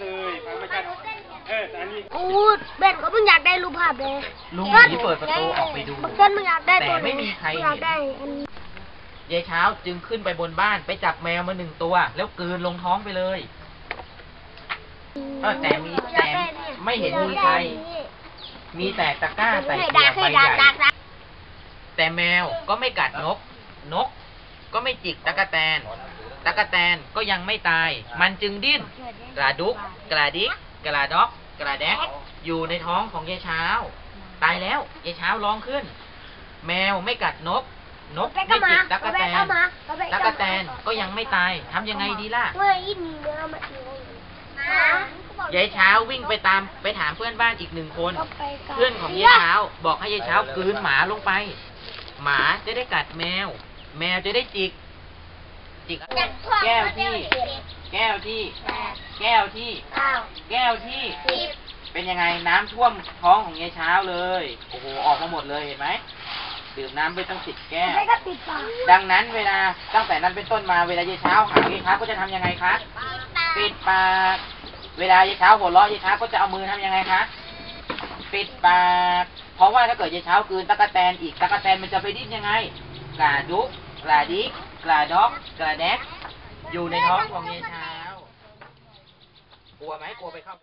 เลยฟังไม่ชัดเออแต่อันนี้กูเบนก็เพิ่งอยากได้รูปภาพเลยลุงหนีเปิดประตูออกไปดูบักเต้นมึงอยากได้ตัวแต่ไม่มีใครมึงอยากได้อันยายเช้าจึงขึ้นไปบนบ้านไปจับแมวมาหนึ่งตัว แล้วกลืนลงท้องไปเลยเออแต่มีแต่ไม่เห็นมีใคร มีแต่ตะกร้าใส่ให้เกลืดัอกใบให้ใหดักดัญ่กดักแต่แมวก็ไม่กัดนก นกก็ไม่จิกตะกะแตน ตะกะแตนก็ยังไม่ตาย มันจึงดิ้น กระดุก กระดิก กระดอก กระแดก อยู่ในท้องของยายเช้า ตายแล้วยายเช้าร้องขึ้น แมวไม่กัดนก นกไม่จิกตะกะแตนตะกะแตนก็ยังไม่ตาย ทำยังไงดีล่ะเมื่ออีนี่เนื้อมาอีกยายเช้าวิ่งไปตามไปถามเพื่อนบ้านอีกหนึ่งคนก็ไปกัเพื่อนของยายเช้าบอกให้ยายเช้ากลืนหมาลงไป หมาจะได้กัดแมว แมวจะได้จิก จิกแก้วที่ แก้วที่ แก้วที่อ้าวแก้วที่สิบเป็นยังไงน้ำท่วมท้องของยายเช้าเลย โอ้โห ออกมาหมดเลยเห็นไหมดื่มน้ำไปตั้งสิบแก้วไม่ก็ปิดปากดังนั้นเวลาตั้งแต่นั้นเป็นต้นมาเวลายายเช้าหายายเช้าก็จะทำยังไงคะปิดปาก เวลายายเช้าหัวเราะยายเช้าก็จะเอามือทำยังไงคะปิดปาก เพราะว่าถ้าเกิดยายเช้ากลืนตะกะแตนอีกตะกะแตนมันจะไปดิ้นยังไงกระดุก กระดิกกระดอกกระแดกอยู่ในท้องของยายเช้ากลัวไหมกลัวไปเข้า